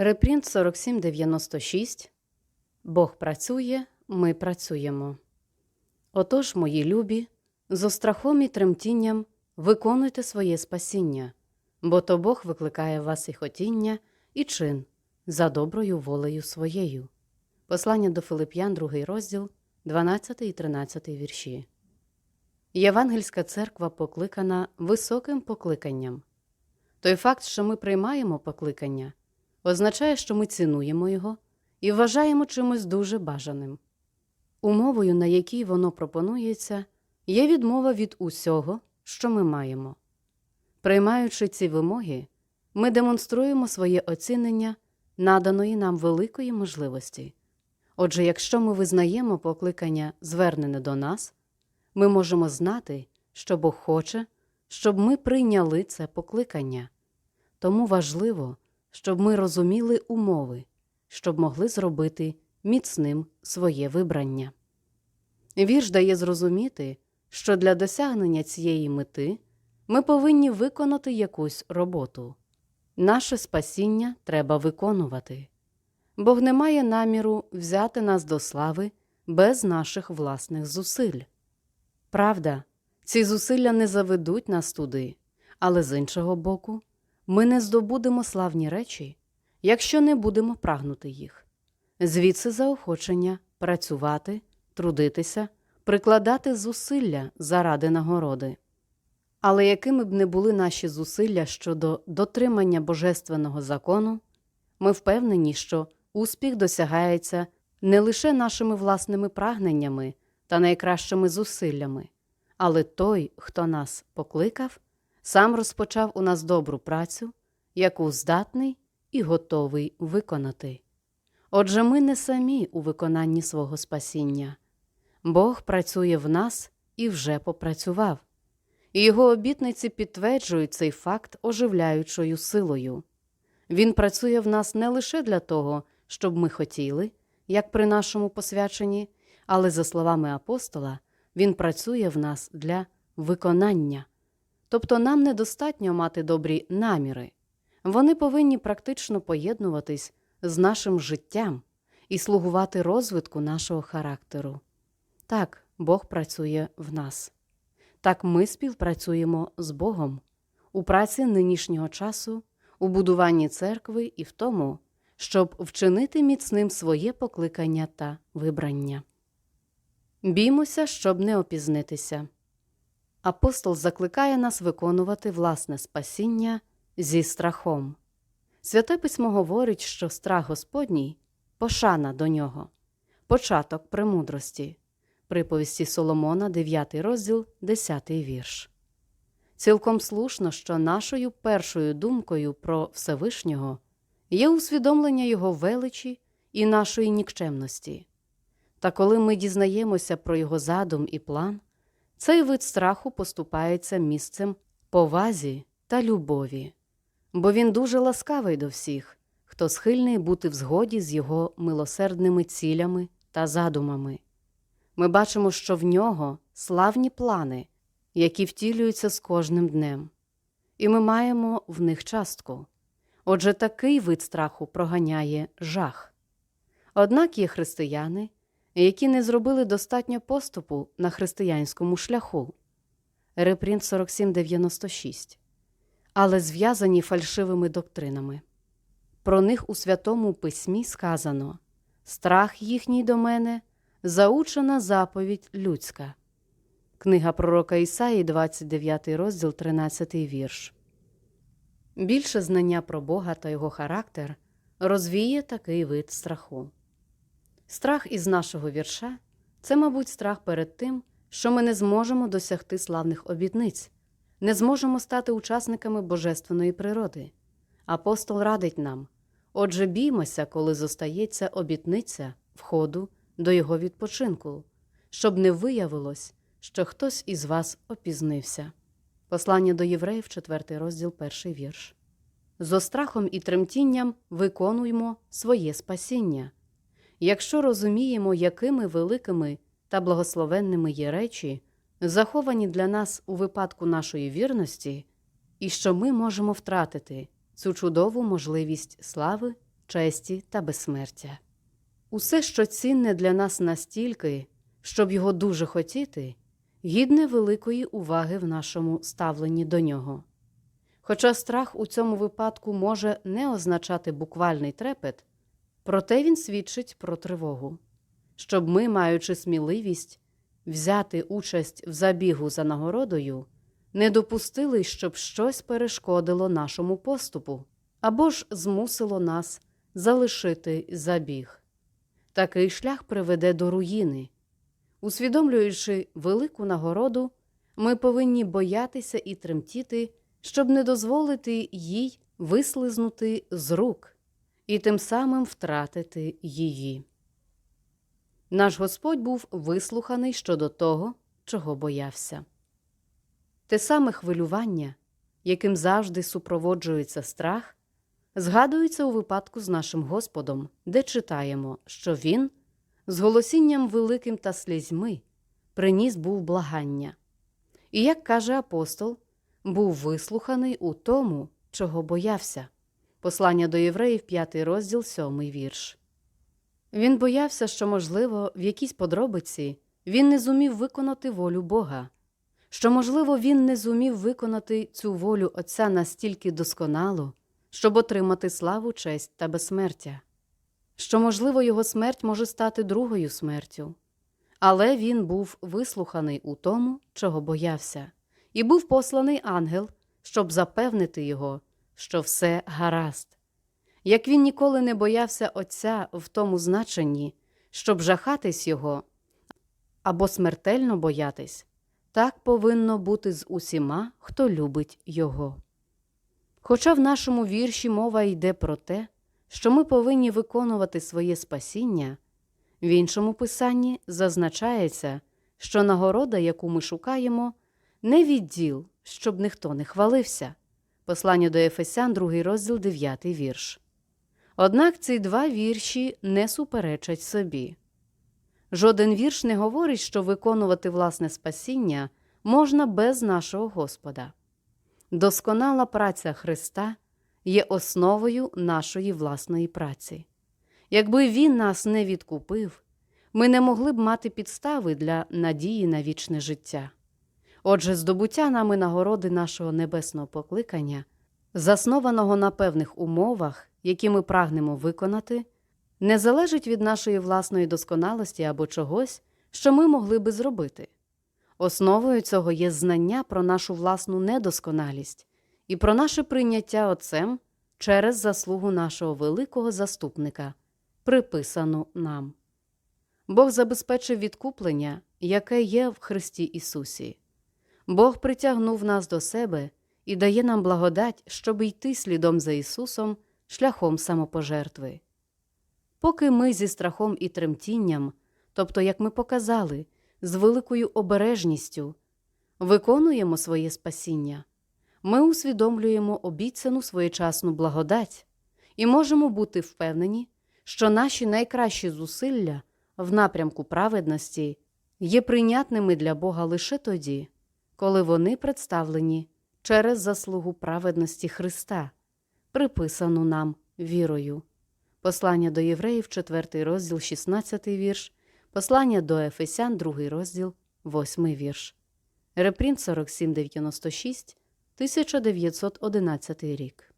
Репринт 4796. Бог працює, ми працюємо. Отож, мої любі, зо страхом і тремтінням виконуйте своє спасіння, бо то Бог викликає вас і хотіння, і чин за доброю волею своєю. Послання до Филип'ян, 2 розділ, 12 і 13 вірші. Євангельська церква покликана високим покликанням. Той факт, що ми приймаємо покликання, означає, що ми цінуємо його і вважаємо чимось дуже бажаним. Умовою, на якій воно пропонується, є відмова від усього, що ми маємо. Приймаючи ці вимоги, ми демонструємо своє оцінення наданої нам великої можливості. Отже, якщо ми визнаємо покликання, звернене до нас, ми можемо знати, що Бог хоче, щоб ми прийняли це покликання. Тому важливо, щоб ми розуміли умови, щоб могли зробити міцним своє вибрання. Вірш дає зрозуміти, що для досягнення цієї мети ми повинні виконати якусь роботу. Наше спасіння треба виконувати. Бог не має наміру взяти нас до слави без наших власних зусиль. Правда, ці зусилля не заведуть нас туди, але з іншого боку, ми не здобудемо славні речі, якщо не будемо прагнути їх. Звідси заохочення працювати, трудитися, прикладати зусилля заради нагороди. Але якими б не були наші зусилля щодо дотримання божественного закону, ми впевнені, що успіх досягається не лише нашими власними прагненнями та найкращими зусиллями, але той, хто нас покликав, сам розпочав у нас добру працю, яку здатний і готовий виконати. Отже, ми не самі у виконанні свого спасіння. Бог працює в нас і вже попрацював, і його обітниці підтверджують цей факт оживляючою силою. Він працює в нас не лише для того, щоб ми хотіли, як при нашому посвяченні, але, за словами апостола, він працює в нас для виконання. Тобто нам недостатньо мати добрі наміри, вони повинні практично поєднуватись з нашим життям і слугувати розвитку нашого характеру. Так, Бог працює в нас. Так ми співпрацюємо з Богом у праці нинішнього часу, у будуванні церкви і в тому, щоб вчинити міцним своє покликання та вибрання. Біймося, щоб не опізнитися. Апостол закликає нас виконувати власне спасіння зі страхом. Святе письмо говорить, що страх Господній пошана до нього, початок премудрості. Приповісті Соломона, 9 розділ, 10 вірш. Цілком слушно, що нашою першою думкою про Всевишнього є усвідомлення Його величі і нашої нікчемності. Та коли ми дізнаємося про його задум і план, цей вид страху поступається місцем повазі та любові, бо він дуже ласкавий до всіх, хто схильний бути в згоді з його милосердними цілями та задумами. Ми бачимо, що в нього славні плани, які втілюються з кожним днем, і ми маємо в них частку. Отже, такий вид страху проганяє жах. Однак є християни, які не зробили достатньо поступу на християнському шляху. Репринт 4796, але зв'язані фальшивими доктринами. Про них у Святому Письмі сказано Страх їхній до мене заучена заповідь людська. Книга пророка Ісаї, 29 розділ, 13 вірш. Більше знання про Бога та його характер розвіє такий вид страху. Страх із нашого вірша це, мабуть, страх перед тим, що ми не зможемо досягти славних обітниць, не зможемо стати учасниками божественної природи. Апостол радить нам отже, біймося, коли зостається обітниця входу до його відпочинку, щоб не виявилось, що хтось із вас опізнився. Послання до євреїв, 4 розділ, 1 вірш. Зо страхом і тремтінням виконуємо своє спасіння. Якщо розуміємо, якими великими та благословенними є речі, заховані для нас у випадку нашої вірності, і що ми можемо втратити цю чудову можливість слави честі та безсмертя. Усе, що цінне для нас настільки, щоб його дуже хотіти, гідне великої уваги в нашому ставленні до нього. Хоча страх у цьому випадку може не означати буквальний трепет, проте він свідчить про тривогу, щоб ми, маючи сміливість взяти участь в забігу за нагородою, не допустили, щоб щось перешкодило нашому поступу або ж змусило нас залишити забіг. Такий шлях приведе до руїни. Усвідомлюючи велику нагороду, ми повинні боятися і тремтіти, щоб не дозволити їй вислизнути з рук і тим самим втратити її. Наш Господь був вислуханий щодо того, чого боявся. Те саме хвилювання, яким завжди супроводжується страх, згадується у випадку з нашим Господом, де читаємо, що Він з голосінням великим та слізьми приніс був благання. І, як каже апостол, був вислуханий у тому, чого боявся. Послання до євреїв, 5 розділ, 7 вірш. Він боявся, що, можливо, в якійсь подробиці він не зумів виконати волю Бога, що, можливо, він не зумів виконати цю волю Отця настільки досконало, щоб отримати славу, честь та безсмертя, що, можливо, його смерть може стати другою смертю. Але він був вислуханий у тому, чого боявся, і був посланий ангел, щоб запевнити його, що все гаразд. Як він ніколи не боявся Отця в тому значенні, щоб жахатись його або смертельно боятись, так повинно бути з усіма, хто любить його. Хоча в нашому вірші мова йде про те, що ми повинні виконувати своє спасіння, в іншому писанні зазначається, що нагорода, яку ми шукаємо, не відділ, щоб ніхто не хвалився. Послання до Ефесян, 2 розділ, 9 вірш. Однак ці два вірші не суперечать собі. Жоден вірш не говорить, що виконувати власне спасіння можна без нашого Господа. Досконала праця Христа є основою нашої власної праці. Якби Він нас не відкупив, ми не могли б мати підстави для надії на вічне життя. Отже, здобуття нами нагороди нашого небесного покликання, заснованого на певних умовах, які ми прагнемо виконати, не залежить від нашої власної досконалості або чогось, що ми могли би зробити. Основою цього є знання про нашу власну недосконалість і про наше прийняття Отцем через заслугу нашого великого заступника, приписану нам. Бог забезпечив відкуплення, яке є в Христі Ісусі. Бог притягнув нас до себе і дає нам благодать, щоб йти слідом за Ісусом шляхом самопожертви. Поки ми зі страхом і тремтінням, тобто, як ми показали, з великою обережністю виконуємо своє спасіння, ми усвідомлюємо обіцяну своєчасну благодать і можемо бути впевнені, що наші найкращі зусилля в напрямку праведності є прийнятними для Бога лише тоді, коли вони представлені через заслугу праведності Христа, приписану нам вірою. Послання до євреїв, 4 розділ, 16 вірш, послання до Ефесян, 2 розділ, 8 вірш. Репринт 4796, 1911 рік.